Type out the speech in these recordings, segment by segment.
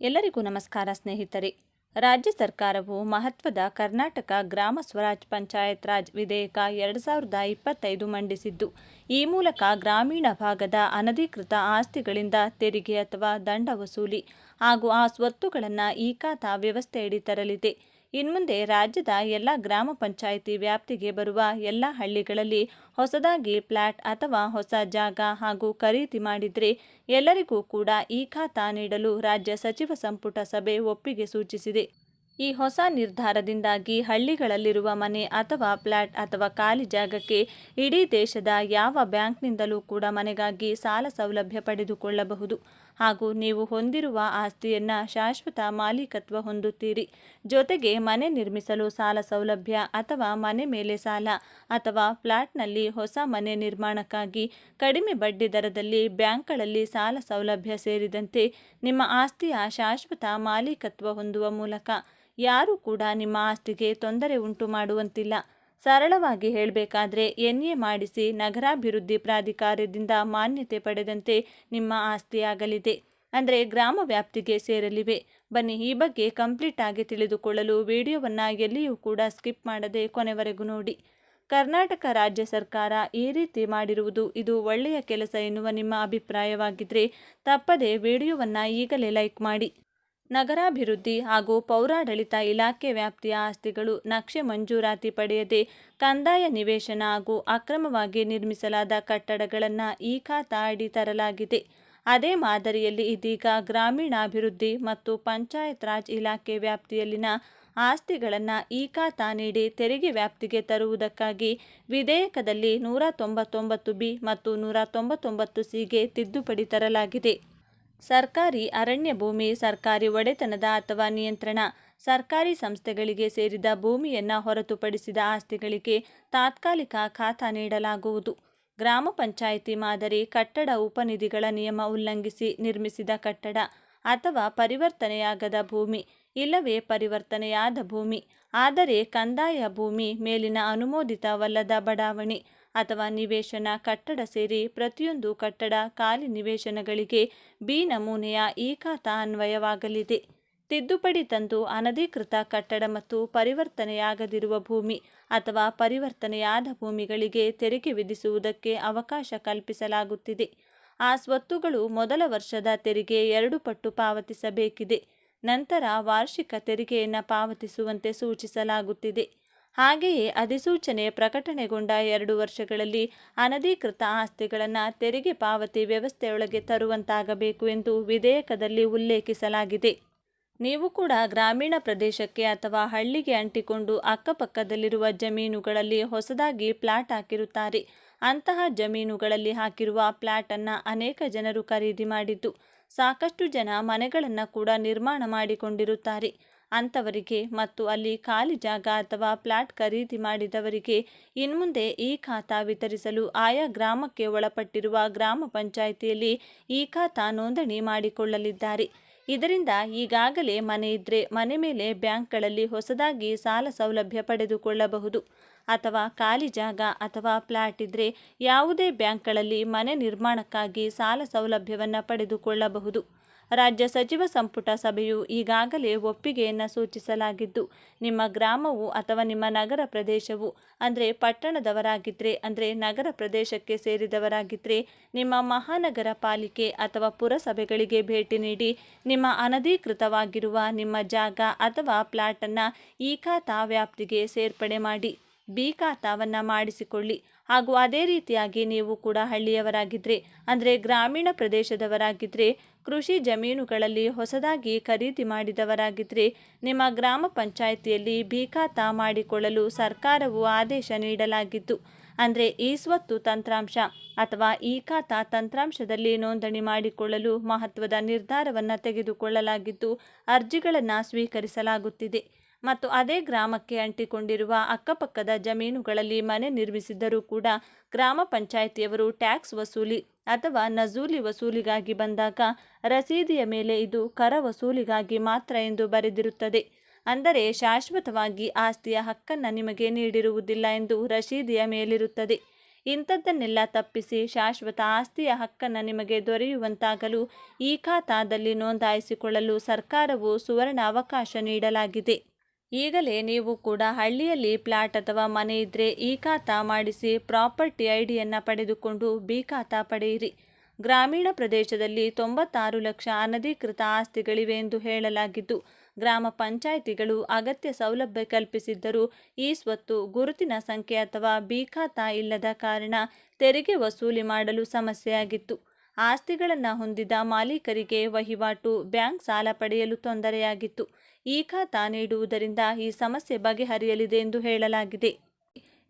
ಎಲ್ಲರಿಗೂ ನಮಸ್ಕಾರ ಸ್ನೇಹಿತರೆ. ರಾಜ್ಯ ಸರ್ಕಾರವು ಮಹತ್ವದ ಕರ್ನಾಟಕ ಗ್ರಾಮ ಸ್ವರಾಜ್ ಪಂಚಾಯತ್ ರಾಜ್ ವಿಧೇಯಕ ಎರಡು ಸಾವಿರದ ಇಪ್ಪತ್ತೈದು ಮಂಡಿಸಿದ್ದು, ಈ ಮೂಲಕ ಗ್ರಾಮೀಣ ಭಾಗದ ಅನಧಿಕೃತ ಆಸ್ತಿಗಳಿಂದ ತೆರಿಗೆ ಅಥವಾ ದಂಡ ವಸೂಲಿ ಹಾಗೂ ಆ ಸ್ವತ್ತುಗಳನ್ನು ಈ ಖಾತಾ ವ್ಯವಸ್ಥೆಯಡಿ ತರಲಿದೆ. ಇನ್ಮುಂದೆ ರಾಜ್ಯದ ಎಲ್ಲ ಗ್ರಾಮ ಪಂಚಾಯಿತಿ ವ್ಯಾಪ್ತಿಗೆ ಬರುವ ಎಲ್ಲ ಹಳ್ಳಿಗಳಲ್ಲಿ ಹೊಸದಾಗಿ ಫ್ಲ್ಯಾಟ್ ಅಥವಾ ಹೊಸ ಜಾಗ ಹಾಗೂ ಖರೀದಿ ಮಾಡಿದರೆ ಎಲ್ಲರಿಗೂ ಕೂಡ ಈ ಖಾತಾ ನೀಡಲು ರಾಜ್ಯ ಸಚಿವ ಸಂಪುಟ ಸಭೆ ಒಪ್ಪಿಗೆ ಸೂಚಿಸಿದೆ. ಈ ಹೊಸ ನಿರ್ಧಾರದಿಂದಾಗಿ ಹಳ್ಳಿಗಳಲ್ಲಿರುವ ಮನೆ ಅಥವಾ ಫ್ಲ್ಯಾಟ್ ಅಥವಾ ಖಾಲಿ ಜಾಗಕ್ಕೆ ಇಡೀ ದೇಶದ ಯಾವ ಬ್ಯಾಂಕ್ನಿಂದಲೂ ಕೂಡ ಮನೆಗಾಗಿ ಸಾಲ ಸೌಲಭ್ಯ ಪಡೆದುಕೊಳ್ಳಬಹುದು. ಹಾಗೂ ನೀವು ಹೊಂದಿರುವ ಆಸ್ತಿಯನ್ನು ಶಾಶ್ವತ ಮಾಲೀಕತ್ವ ಹೊಂದುತ್ತೀರಿ. ಜೊತೆಗೆ ಮನೆ ನಿರ್ಮಿಸಲು ಸಾಲ ಸೌಲಭ್ಯ ಅಥವಾ ಮನೆ ಮೇಲೆ ಸಾಲ ಅಥವಾ ಫ್ಲಾಟ್ನಲ್ಲಿ ಹೊಸ ಮನೆ ನಿರ್ಮಾಣಕ್ಕಾಗಿ ಕಡಿಮೆ ಬಡ್ಡಿ ದರದಲ್ಲಿ ಬ್ಯಾಂಕ್ಗಳಲ್ಲಿ ಸಾಲ ಸೌಲಭ್ಯ ಸೇರಿದಂತೆ ನಿಮ್ಮ ಆಸ್ತಿಯ ಶಾಶ್ವತ ಮಾಲೀಕತ್ವ ಹೊಂದುವ ಮೂಲಕ ಯಾರೂ ಕೂಡ ನಿಮ್ಮ ಆಸ್ತಿಗೆ ತೊಂದರೆ ಉಂಟು ಮಾಡುವಂತಿಲ್ಲ. ಸರಳವಾಗಿ ಹೇಳಬೇಕಾದ್ರೆ ಎನ್ ಎ ಮಾಡಿಸಿ ನಗರಾಭಿವೃದ್ಧಿ ಪ್ರಾಧಿಕಾರದಿಂದ ಮಾನ್ಯತೆ ಪಡೆದಂತೆ ನಿಮ್ಮ ಆಸ್ತಿಯಾಗಲಿದೆ. ಅಂದರೆ ಗ್ರಾಮ ವ್ಯಾಪ್ತಿಗೆ ಸೇರಲಿವೆ. ಬನ್ನಿ, ಈ ಬಗ್ಗೆ ಕಂಪ್ಲೀಟ್ ಆಗಿ ತಿಳಿದುಕೊಳ್ಳಲು ವಿಡಿಯೋವನ್ನು ಎಲ್ಲಿಯೂ ಕೂಡ ಸ್ಕಿಪ್ ಮಾಡದೆ ಕೊನೆವರೆಗೂ ನೋಡಿ. ಕರ್ನಾಟಕ ರಾಜ್ಯ ಸರ್ಕಾರ ಈ ರೀತಿ ಮಾಡಿರುವುದು ಇದು ಒಳ್ಳೆಯ ಕೆಲಸ ಎನ್ನುವ ನಿಮ್ಮ ಅಭಿಪ್ರಾಯವಾಗಿದ್ದರೆ ತಪ್ಪದೆ ವಿಡಿಯೋವನ್ನು ಈಗಲೇ ಲೈಕ್ ಮಾಡಿ. ನಗರಾಭಿವೃದ್ಧಿ ಹಾಗೂ ಪೌರಾಡಳಿತ ಇಲಾಖೆ ವ್ಯಾಪ್ತಿಯ ಆಸ್ತಿಗಳು ನಕ್ಷೆ ಮಂಜೂರಾತಿ ಪಡೆಯದೆ ಕಂದಾಯ ನಿವೇಶನ ಹಾಗೂ ಅಕ್ರಮವಾಗಿ ನಿರ್ಮಿಸಲಾದ ಕಟ್ಟಡಗಳನ್ನು ಈ ಖಾತಾ ಅಡಿ ತರಲಾಗಿದೆ. ಅದೇ ಮಾದರಿಯಲ್ಲಿ ಇದೀಗ ಗ್ರಾಮೀಣಾಭಿವೃದ್ಧಿ ಮತ್ತು ಪಂಚಾಯತ್ ರಾಜ್ ಇಲಾಖೆ ವ್ಯಾಪ್ತಿಯಲ್ಲಿನ ಆಸ್ತಿಗಳನ್ನು ಈ ಖಾತಾ ನೀಡಿ ತೆರಿಗೆ ವ್ಯಾಪ್ತಿಗೆ ತರುವುದಕ್ಕಾಗಿ ವಿಧೇಯಕದಲ್ಲಿ ನೂರ ತೊಂಬತ್ತೊಂಬತ್ತು ಬಿ ಮತ್ತು ನೂರ ತೊಂಬತ್ತೊಂಬತ್ತು ಸಿಗೆ ತಿದ್ದುಪಡಿ ತರಲಾಗಿದೆ. ಸರ್ಕಾರಿ ಅರಣ್ಯ ಭೂಮಿ, ಸರ್ಕಾರಿ ಒಡೆತನದ ಅಥವಾ ನಿಯಂತ್ರಣ, ಸರ್ಕಾರಿ ಸಂಸ್ಥೆಗಳಿಗೆ ಸೇರಿದ ಭೂಮಿಯನ್ನು ಹೊರತುಪಡಿಸಿದ ಆಸ್ತಿಗಳಿಗೆ ತಾತ್ಕಾಲಿಕ ಖಾತಾ ನೀಡಲಾಗುವುದು. ಗ್ರಾಮ ಪಂಚಾಯಿತಿ ಮಾದರಿ ಕಟ್ಟಡ ಉಪನಿಧಿಗಳ ನಿಯಮ ಉಲ್ಲಂಘಿಸಿ ನಿರ್ಮಿಸಿದ ಕಟ್ಟಡ ಅಥವಾ ಪರಿವರ್ತನೆಯಾಗದ ಭೂಮಿ, ಇಲ್ಲವೇ ಪರಿವರ್ತನೆಯಾದ ಭೂಮಿ, ಆದರೆ ಕಂದಾಯ ಭೂಮಿ ಮೇಲಿನ ಅನುಮೋದಿತವಲ್ಲದ ಬಡಾವಣೆ ಅಥವಾ ನಿವೇಶನ ಕಟ್ಟಡ ಸೇರಿ ಪ್ರತಿಯೊಂದು ಕಟ್ಟಡ ಖಾಲಿ ನಿವೇಶನಗಳಿಗೆ ಬಿ ನಮೂನೆಯ ಈ ಅನ್ವಯವಾಗಲಿದೆ ತಿದ್ದುಪಡಿ ತಂದು ಅನಧಿಕೃತ ಕಟ್ಟಡ ಮತ್ತು ಪರಿವರ್ತನೆಯಾಗದಿರುವ ಭೂಮಿ ಅಥವಾ ಪರಿವರ್ತನೆಯಾದ ಭೂಮಿಗಳಿಗೆ ತೆರಿಗೆ ವಿಧಿಸುವುದಕ್ಕೆ ಅವಕಾಶ ಕಲ್ಪಿಸಲಾಗುತ್ತಿದೆ. ಆ ಸ್ವತ್ತುಗಳು ಮೊದಲ ವರ್ಷದ ತೆರಿಗೆ ಎರಡು ಪಟ್ಟು ಪಾವತಿಸಬೇಕಿದೆ. ನಂತರ ವಾರ್ಷಿಕ ತೆರಿಗೆಯನ್ನು ಪಾವತಿಸುವಂತೆ ಸೂಚಿಸಲಾಗುತ್ತಿದೆ. ಹಾಗೆಯೇ ಅಧಿಸೂಚನೆ ಪ್ರಕಟಣೆಗೊಂಡ ಎರಡು ವರ್ಷಗಳಲ್ಲಿ ಅನಧಿಕೃತ ಆಸ್ತಿಗಳನ್ನು ತೆರಿಗೆ ಪಾವತಿ ವ್ಯವಸ್ಥೆಯೊಳಗೆ ತರುವಂತಾಗಬೇಕು ಎಂದು ವಿಧೇಯಕದಲ್ಲಿ ಉಲ್ಲೇಖಿಸಲಾಗಿದೆ. ನೀವು ಕೂಡ ಗ್ರಾಮೀಣ ಪ್ರದೇಶಕ್ಕೆ ಅಥವಾ ಹಳ್ಳಿಗೆ ಅಂಟಿಕೊಂಡು ಅಕ್ಕಪಕ್ಕದಲ್ಲಿರುವ ಜಮೀನುಗಳಲ್ಲಿ ಹೊಸದಾಗಿ ಪ್ಲಾಟ್ ಹಾಕಿರುತ್ತಾರೆ. ಅಂತಹ ಜಮೀನುಗಳಲ್ಲಿ ಹಾಕಿರುವ ಪ್ಲಾಟನ್ನು ಅನೇಕ ಜನರು ಖರೀದಿ ಮಾಡಿದ್ದು, ಸಾಕಷ್ಟು ಜನ ಮನೆಗಳನ್ನು ಕೂಡ ನಿರ್ಮಾಣ ಮಾಡಿಕೊಂಡಿರುತ್ತಾರೆ. ಅಂಥವರಿಗೆ ಮತ್ತು ಅಲ್ಲಿ ಖಾಲಿ ಜಾಗ ಅಥವಾ ಫ್ಲಾಟ್ ಖರೀದಿ ಮಾಡಿದವರಿಗೆ ಇನ್ಮುಂದೆ ಈ ಖಾತಾ ವಿತರಿಸಲು ಆಯಾ ಗ್ರಾಮಕ್ಕೆ ಒಳಪಟ್ಟಿರುವ ಗ್ರಾಮ ಪಂಚಾಯಿತಿಯಲ್ಲಿ ಈ ಖಾತಾ ನೋಂದಣಿ ಮಾಡಿಕೊಳ್ಳಲಿದ್ದಾರೆ. ಇದರಿಂದ ಈಗಾಗಲೇ ಮನೆ ಇದ್ದರೆ ಮನೆ ಮೇಲೆ ಬ್ಯಾಂಕ್ಗಳಲ್ಲಿ ಹೊಸದಾಗಿ ಸಾಲ ಸೌಲಭ್ಯ ಪಡೆದುಕೊಳ್ಳಬಹುದು. ಅಥವಾ ಖಾಲಿ ಜಾಗ ಅಥವಾ ಫ್ಲಾಟ್ ಇದ್ದರೆ ಯಾವುದೇ ಬ್ಯಾಂಕ್ಗಳಲ್ಲಿ ಮನೆ ನಿರ್ಮಾಣಕ್ಕಾಗಿ ಸಾಲ ಸೌಲಭ್ಯವನ್ನು ಪಡೆದುಕೊಳ್ಳಬಹುದು. ರಾಜ್ಯ ಸಚಿವ ಸಂಪುಟ ಸಭೆಯು ಈಗಾಗಲೇ ಒಪ್ಪಿಗೆಯನ್ನು ಸೂಚಿಸಲಾಗಿದ್ದು, ನಿಮ್ಮ ಗ್ರಾಮವು ಅಥವಾ ನಿಮ್ಮ ನಗರ ಪ್ರದೇಶವು, ಅಂದರೆ ಪಟ್ಟಣದವರಾಗಿದ್ದರೆ ಅಂದರೆ ನಗರ ಪ್ರದೇಶಕ್ಕೆ ಸೇರಿದವರಾಗಿದ್ದರೆ ನಿಮ್ಮ ಮಹಾನಗರ ಪಾಲಿಕೆ ಅಥವಾ ಪುರಸಭೆಗಳಿಗೆ ಭೇಟಿ ನೀಡಿ, ನಿಮ್ಮ ಅನಧಿಕೃತವಾಗಿರುವ ನಿಮ್ಮ ಜಾಗ ಅಥವಾ ಪ್ಲಾಟನ್ನು ಈ ಖಾತಾ ವ್ಯಾಪ್ತಿಗೆ ಸೇರ್ಪಡೆ ಮಾಡಿ, ಬಿ ಖಾತಾವನ್ನು ಮಾಡಿಸಿಕೊಳ್ಳಿ. ಹಾಗೂ ಅದೇ ರೀತಿಯಾಗಿ ನೀವು ಕೂಡ ಹಳ್ಳಿಯವರಾಗಿದ್ದರೆ ಅಂದರೆ ಗ್ರಾಮೀಣ ಪ್ರದೇಶದವರಾಗಿದ್ದರೆ ಕೃಷಿ ಜಮೀನುಗಳಲ್ಲಿ ಹೊಸದಾಗಿ ಖರೀದಿ ಮಾಡಿದವರಾಗಿದ್ದರೆ ನಿಮ್ಮ ಗ್ರಾಮ ಪಂಚಾಯಿತಿಯಲ್ಲಿ ಬೀಖಾತ ಖಾತಾ ಮಾಡಿಕೊಳ್ಳಲು ಸರ್ಕಾರವು ಆದೇಶ ನೀಡಲಾಗಿತ್ತು ಅಂದರೆ ಈ ಸ್ವತ್ತು ತಂತ್ರಾಂಶ ಅಥವಾ ಈ ಖಾತಾ ತಂತ್ರಾಂಶದಲ್ಲಿ ನೋಂದಣಿ ಮಾಡಿಕೊಳ್ಳಲು ಮಹತ್ವದ ನಿರ್ಧಾರವನ್ನು ತೆಗೆದುಕೊಳ್ಳಲಾಗಿದ್ದು, ಅರ್ಜಿಗಳನ್ನು ಸ್ವೀಕರಿಸಲಾಗುತ್ತಿದೆ. ಮತ್ತು ಅದೇ ಗ್ರಾಮಕ್ಕೆ ಅಂಟಿಕೊಂಡಿರುವ ಅಕ್ಕಪಕ್ಕದ ಜಮೀನುಗಳಲ್ಲಿ ಮನೆ ನಿರ್ಮಿಸಿದ್ದರೂ ಕೂಡ ಗ್ರಾಮ ಪಂಚಾಯಿತಿಯವರು ಟ್ಯಾಕ್ಸ್ ವಸೂಲಿ ಅಥವಾ ನಜೂಲಿ ವಸೂಲಿಗಾಗಿ ಬಂದಾಗ ರಸೀದಿಯ ಮೇಲೆ ಇದು ಕರ ವಸೂಲಿಗಾಗಿ ಮಾತ್ರ ಎಂದು ಬರೆದಿರುತ್ತದೆ. ಅಂದರೆ ಶಾಶ್ವತವಾಗಿ ಆಸ್ತಿಯ ಹಕ್ಕನ್ನು ನಿಮಗೆ ನೀಡಿರುವುದಿಲ್ಲ ಎಂದು ರಸೀದಿಯ ಮೇಲಿರುತ್ತದೆ. ಇಂಥದ್ದನ್ನೆಲ್ಲ ತಪ್ಪಿಸಿ ಶಾಶ್ವತ ಆಸ್ತಿಯ ಹಕ್ಕನ್ನು ನಿಮಗೆ ದೊರೆಯುವಂತಾಗಲು ಈ ಖಾತಾದಲ್ಲಿ ನೋಂದಾಯಿಸಿಕೊಳ್ಳಲು ಸರ್ಕಾರವು ಸುವರ್ಣ ಅವಕಾಶ ನೀಡಲಾಗಿದೆ. ಈಗಲೇ ನೀವು ಕೂಡ ಹಳ್ಳಿಯಲ್ಲಿ ಪ್ಲಾಟ್ ಅಥವಾ ಮನೆ ಇದ್ದರೆ ಈ ಖಾತಾ ಮಾಡಿಸಿ ಪ್ರಾಪರ್ಟಿ ಐಡಿಯನ್ನು ಪಡೆದುಕೊಂಡು ಬಿ ಖಾತಾ ಪಡೆಯಿರಿ. ಗ್ರಾಮೀಣ ಪ್ರದೇಶದಲ್ಲಿ ತೊಂಬತ್ತಾರು ಲಕ್ಷ ಅನಧಿಕೃತ ಆಸ್ತಿಗಳಿವೆ ಎಂದು ಹೇಳಲಾಗಿದ್ದು, ಗ್ರಾಮ ಪಂಚಾಯಿತಿಗಳು ಅಗತ್ಯ ಸೌಲಭ್ಯ ಕಲ್ಪಿಸಿದ್ದರೂ ಈ ಸ್ವತ್ತು ಗುರುತಿನ ಸಂಖ್ಯೆ ಅಥವಾ ಬಿ ಖಾತಾ ಇಲ್ಲದ ಕಾರಣ ತೆರಿಗೆ ವಸೂಲಿ ಮಾಡಲು ಸಮಸ್ಯೆಯಾಗಿತ್ತು. ಆಸ್ತಿಗಳನ್ನು ಹೊಂದಿದ ಮಾಲೀಕರಿಗೆ ವಹಿವಾಟು, ಬ್ಯಾಂಕ್ ಸಾಲ ಪಡೆಯಲು ತೊಂದರೆಯಾಗಿತ್ತು. ಈ ಖಾತಾ ನೀಡುವುದರಿಂದ ಈ ಸಮಸ್ಯೆ ಬಗೆಹರಿಯಲಿದೆ ಎಂದು ಹೇಳಲಾಗಿದೆ.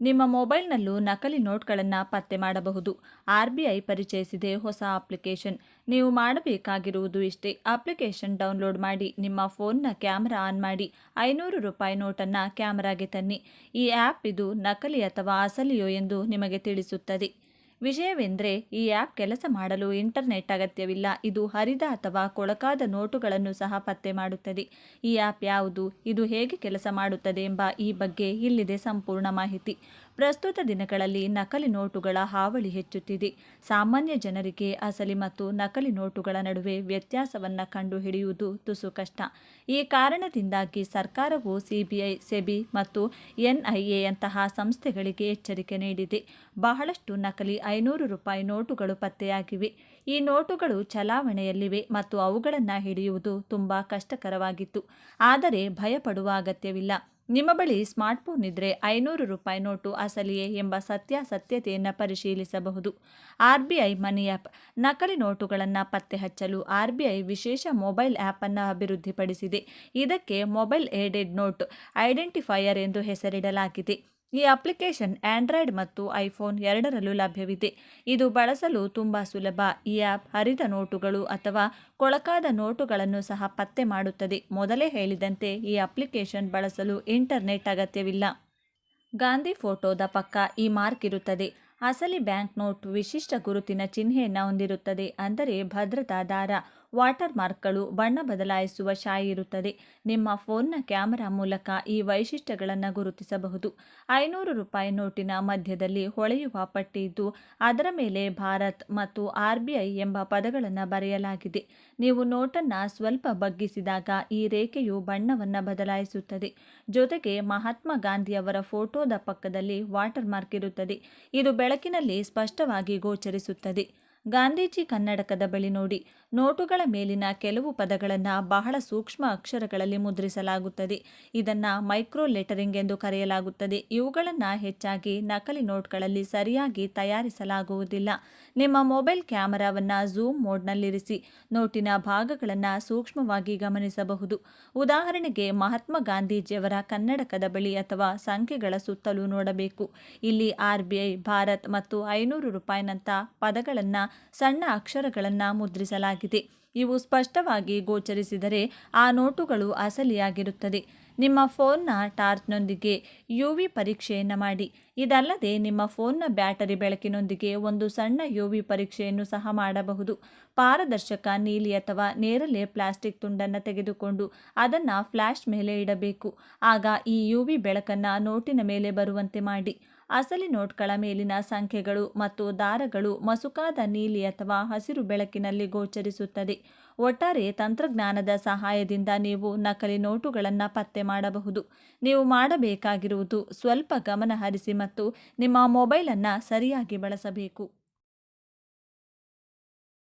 ನಿಮ್ಮ ಮೊಬೈಲ್ನಲ್ಲೂ ನಕಲಿ ನೋಟ್ಗಳನ್ನು ಪತ್ತೆ ಮಾಡಬಹುದು. ಆರ್ ಬಿ ಐ ಪರಿಚಯಿಸಿದೆ ಹೊಸ ಅಪ್ಲಿಕೇಶನ್. ನೀವು ಮಾಡಬೇಕಾಗಿರುವುದು ಇಷ್ಟೇ. ಅಪ್ಲಿಕೇಶನ್ ಡೌನ್ಲೋಡ್ ಮಾಡಿ, ನಿಮ್ಮ ಫೋನ್ನ ಕ್ಯಾಮ್ರಾ ಆನ್ ಮಾಡಿ, ಐನೂರು ರೂಪಾಯಿ ನೋಟನ್ನು ಕ್ಯಾಮ್ರಾಗೆ ತನ್ನಿ. ಈ ಆ್ಯಪ್ ಇದು ನಕಲಿ ಅಥವಾ ಅಸಲಿಯೋ ಎಂದು ನಿಮಗೆ ತಿಳಿಸುತ್ತದೆ. ವಿಷಯವೆಂದರೆ ಈ ಆ್ಯಪ್ ಕೆಲಸ ಮಾಡಲು ಇಂಟರ್ನೆಟ್ ಅಗತ್ಯವಿಲ್ಲ. ಇದು ಹರಿದ ಅಥವಾ ಕೊಳಕಾದ ನೋಟುಗಳನ್ನು ಸಹ ಪತ್ತೆ ಮಾಡುತ್ತದೆ. ಈ ಆ್ಯಪ್ ಯಾವುದು? ಇದು ಹೇಗೆ ಕೆಲಸ ಮಾಡುತ್ತದೆ ಎಂಬ ಈ ಬಗ್ಗೆ ಇಲ್ಲಿದೆ ಸಂಪೂರ್ಣ ಮಾಹಿತಿ. ಪ್ರಸ್ತುತ ದಿನಗಳಲ್ಲಿ ನಕಲಿ ನೋಟುಗಳ ಹಾವಳಿ ಹೆಚ್ಚುತ್ತಿದೆ. ಸಾಮಾನ್ಯ ಜನರಿಗೆ ಅಸಲಿ ಮತ್ತು ನಕಲಿ ನೋಟುಗಳ ನಡುವೆ ವ್ಯತ್ಯಾಸವನ್ನು ಕಂಡುಹಿಡಿಯುವುದು ತುಸು ಕಷ್ಟ. ಈ ಕಾರಣದಿಂದಾಗಿ ಸರ್ಕಾರವು ಸಿಬಿಐ, ಸೆಬಿ ಮತ್ತು ಎನ್ಐಎಯಂತಹ ಸಂಸ್ಥೆಗಳಿಗೆ ಎಚ್ಚರಿಕೆ ನೀಡಿದೆ. ಬಹಳಷ್ಟು ನಕಲಿ ಐನೂರು ರೂಪಾಯಿ ನೋಟುಗಳು ಪತ್ತೆಯಾಗಿವೆ. ಈ ನೋಟುಗಳು ಚಲಾವಣೆಯಲ್ಲಿವೆ ಮತ್ತು ಅವುಗಳನ್ನು ಹಿಡಿಯುವುದು ತುಂಬ ಕಷ್ಟಕರವಾಗಿತ್ತು. ಆದರೆ ಭಯಪಡುವ ಅಗತ್ಯವಿಲ್ಲ. ನಿಮ್ಮ ಬಳಿ ಸ್ಮಾರ್ಟ್ಫೋನ್ ಇದ್ದರೆ ಐನೂರು ರೂಪಾಯಿ ನೋಟು ಅಸಲಿಯೇ ಎಂಬ ಸತ್ಯಾಸತ್ಯತೆಯನ್ನು ಪರಿಶೀಲಿಸಬಹುದು. R B I money app ನಕಲಿ ನೋಟುಗಳನ್ನು ಪತ್ತೆ ಹಚ್ಚಲು ಆರ್ ಬಿ ಐ ವಿಶೇಷ ಮೊಬೈಲ್ ಆ್ಯಪನ್ನು ಅಭಿವೃದ್ಧಿಪಡಿಸಿದೆ. ಇದಕ್ಕೆ ಮೊಬೈಲ್ ಏಡೆಡ್ ನೋಟ್ ಐಡೆಂಟಿಫೈಯರ್ ಎಂದು ಹೆಸರಿಡಲಾಗಿದೆ. ಈ ಅಪ್ಲಿಕೇಶನ್ ಆಂಡ್ರಾಯ್ಡ್ ಮತ್ತು ಐಫೋನ್ ಎರಡರಲ್ಲೂ ಲಭ್ಯವಿದೆ. ಇದು ಬಳಸಲು ತುಂಬ ಸುಲಭ. ಈ ಆ್ಯಪ್ ಹರಿದ ನೋಟುಗಳು ಅಥವಾ ಕೊಳಕಾದ ನೋಟುಗಳನ್ನು ಸಹ ಪತ್ತೆ ಮಾಡುತ್ತದೆ. ಮೊದಲೇ ಹೇಳಿದಂತೆ ಈ ಅಪ್ಲಿಕೇಶನ್ ಬಳಸಲು ಇಂಟರ್ನೆಟ್ ಅಗತ್ಯವಿಲ್ಲ. ಗಾಂಧಿ ಫೋಟೋದ ಪಕ್ಕ ಈ ಮಾರ್ಕ್ ಇರುತ್ತದೆ. ಅಸಲಿ ಬ್ಯಾಂಕ್ ನೋಟ್ ವಿಶಿಷ್ಟ ಗುರುತಿನ ಚಿಹ್ನೆಯನ್ನು ಹೊಂದಿರುತ್ತದೆ. ಅಂದರೆ ಭದ್ರತಾ ದಾರ. ವಾಟರ್ ಮಾರ್ಕ್ಗಳು ಬಣ್ಣ ಬದಲಾಯಿಸುವ ಶಾಯಿ ಇರುತ್ತದೆ. ನಿಮ್ಮ ಫೋನ್ನ ಕ್ಯಾಮೆರಾ ಮೂಲಕ ಈ ವೈಶಿಷ್ಟ್ಯಗಳನ್ನು ಗುರುತಿಸಬಹುದು. ಐನೂರು ರೂಪಾಯಿ ನೋಟಿನ ಮಧ್ಯದಲ್ಲಿ ಹೊಳೆಯುವ ಪಟ್ಟಿ ಇದ್ದು, ಅದರ ಮೇಲೆ ಭಾರತ್ ಮತ್ತು ಆರ್ ಬಿ ಐ ಎಂಬ ಪದಗಳನ್ನು ಬರೆಯಲಾಗಿದೆ. ನೀವು ನೋಟನ್ನು ಸ್ವಲ್ಪ ಬಗ್ಗಿಸಿದಾಗ ಈ ರೇಖೆಯು ಬಣ್ಣವನ್ನು ಬದಲಾಯಿಸುತ್ತದೆ. ಜೊತೆಗೆ ಮಹಾತ್ಮ ಗಾಂಧಿಯವರ ಫೋಟೋದ ಪಕ್ಕದಲ್ಲಿ ವಾಟರ್ ಮಾರ್ಕ್ ಇರುತ್ತದೆ. ಇದು ಬೆಳಕಿನಲ್ಲಿ ಸ್ಪಷ್ಟವಾಗಿ ಗೋಚರಿಸುತ್ತದೆ. ಗಾಂಧೀಜಿ ಕನ್ನಡಕದ ಬಳಿ ನೋಡಿ. ನೋಟುಗಳ ಮೇಲಿನ ಕೆಲವು ಪದಗಳನ್ನು ಬಹಳ ಸೂಕ್ಷ್ಮ ಅಕ್ಷರಗಳಲ್ಲಿ ಮುದ್ರಿಸಲಾಗುತ್ತದೆ. ಇದನ್ನು ಮೈಕ್ರೋ ಲೆಟರಿಂಗ್ ಎಂದು ಕರೆಯಲಾಗುತ್ತದೆ. ಇವುಗಳನ್ನು ಹೆಚ್ಚಾಗಿ ನಕಲಿ ನೋಟ್ಗಳಲ್ಲಿ ಸರಿಯಾಗಿ ತಯಾರಿಸಲಾಗುವುದಿಲ್ಲ. ನಿಮ್ಮ ಮೊಬೈಲ್ ಕ್ಯಾಮರಾವನ್ನು ಝೂಮ್ ಮೋಡ್ನಲ್ಲಿರಿಸಿ, ನೋಟಿನ ಭಾಗಗಳನ್ನು ಸೂಕ್ಷ್ಮವಾಗಿ ಗಮನಿಸಬಹುದು. ಉದಾಹರಣೆಗೆ ಮಹಾತ್ಮ ಗಾಂಧೀಜಿಯವರ ಕನ್ನಡಕದ ಬಳಿ ಅಥವಾ ಸಂಖ್ಯೆಗಳ ಸುತ್ತಲೂ ನೋಡಬೇಕು. ಇಲ್ಲಿ ಆರ್ ಬಿ ಐ, ಭಾರತ್ ಮತ್ತು ಐನೂರು ರೂಪಾಯಿನಂಥ ಪದಗಳನ್ನು ಸಣ್ಣ ಅಕ್ಷರಗಳನ್ನು ಮುದ್ರಿಸಲಾಗಿದೆ. ಇವು ಸ್ಪಷ್ಟವಾಗಿ ಗೋಚರಿಸಿದರೆ ಆ ನೋಟುಗಳು ಅಸಲಿಯಾಗಿರುತ್ತದೆ. ನಿಮ್ಮ ಫೋನ್ನ ಟಾರ್ಚ್ನೊಂದಿಗೆ ಯು ವಿ ಪರೀಕ್ಷೆಯನ್ನು ಮಾಡಿ. ಇದಲ್ಲದೆ ನಿಮ್ಮ ಫೋನ್ನ ಬ್ಯಾಟರಿ ಬೆಳಕಿನೊಂದಿಗೆ ಒಂದು ಸಣ್ಣ ಯು ವಿ ಪರೀಕ್ಷೆಯನ್ನು ಸಹ ಮಾಡಬಹುದು. ಪಾರದರ್ಶಕ ನೀಲಿ ಅಥವಾ ನೇರಳೆ ಪ್ಲಾಸ್ಟಿಕ್ ತುಂಡನ್ನು ತೆಗೆದುಕೊಂಡು ಅದನ್ನು ಫ್ಲ್ಯಾಶ್ ಮೇಲೆ ಇಡಬೇಕು. ಆಗ ಈ ಯು ಬೆಳಕನ್ನು ನೋಟಿನ ಮೇಲೆ ಬರುವಂತೆ ಮಾಡಿ. ಅಸಲಿ ನೋಟ್ಗಳ ಮೇಲಿನ ಸಂಖ್ಯೆಗಳು ಮತ್ತು ದಾರಗಳು ಮಸುಕಾದ ನೀಲಿ ಅಥವಾ ಹಸಿರು ಬೆಳಕಿನಲ್ಲಿ ಗೋಚರಿಸುತ್ತದೆ. ಒಟ್ಟಾರೆ ತಂತ್ರಜ್ಞಾನದ ಸಹಾಯದಿಂದ ನೀವು ನಕಲಿ ನೋಟುಗಳನ್ನು ಪತ್ತೆ ಮಾಡಬಹುದು. ನೀವು ಮಾಡಬೇಕಾಗಿರುವುದು ಸ್ವಲ್ಪ ಗಮನಹರಿಸಿ ಮತ್ತು ನಿಮ್ಮ ಮೊಬೈಲನ್ನು ಸರಿಯಾಗಿ ಬಳಸಬೇಕು.